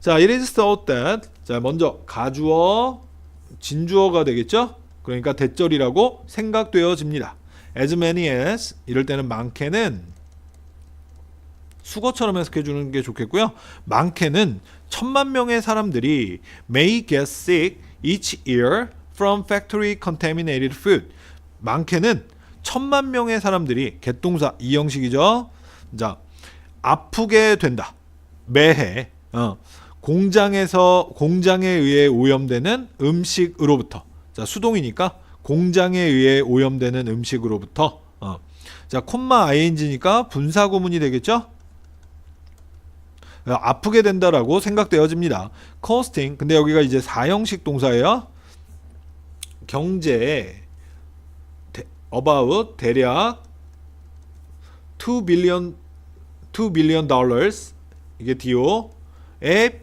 자, it is thought that 자, 먼저 가주어 진주어가 되겠죠? 그러니까 대절이라고 생각되어집니다. as many as 이럴 때는 많게는 수거처럼 해석해 주는 게 좋겠고요. 많게는 천만 명의 사람들이 may get sick each year from factory contaminated food. 많게는 천만 명의 사람들이 개동사 이 형식이죠. 자, 아프게 된다. 매해 어, 공장에서 공장에 의해 오염되는 음식으로부터 자 수동이니까 공장에 의해 오염되는 음식으로부터 어. 자 콤마 ing니까 분사 구문이 되겠죠? 어, 아프게 된다라고 생각되어집니다. costing 근데 여기가 이제 사형식 동사예요. 경제 대, about 대략 2 billion 2 billion dollars 이게 DO의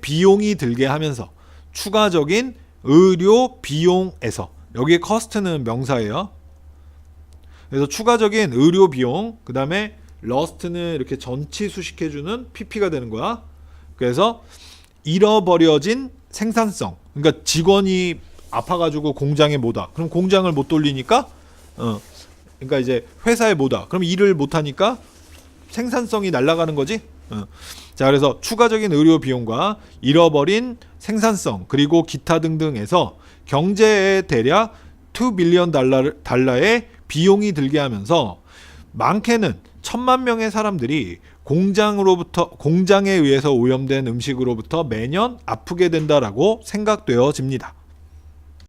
비용이 들게 하면서 추가적인 의료 비용에서 여기에 cost는 명사예요. 그래서 추가적인 의료 비용 그 다음에 rust는 이렇게 전치 수식해주는 PP가 되는 거야. 그래서 잃어버려진 생산성. 그러니까 직원이 아파가지고 공장에 못 와. 그럼 공장을 못 돌리니까 어 그러니까 이제 회사에 못 와. 그럼 일을 못 하니까 생산성이 날아가는 거지. 어. 자 그래서 추가적인 의료 비용과 잃어버린 생산성 그리고 기타 등등에서 경제에 대략 2 빌리언 달러, 달러의 비용이 들게 하면서 많게는 천만 명의 사람들이 공장으로부터 공장에 의해서 오염된 음식으로부터 매년 아프게 된다라고 생각되어집니다.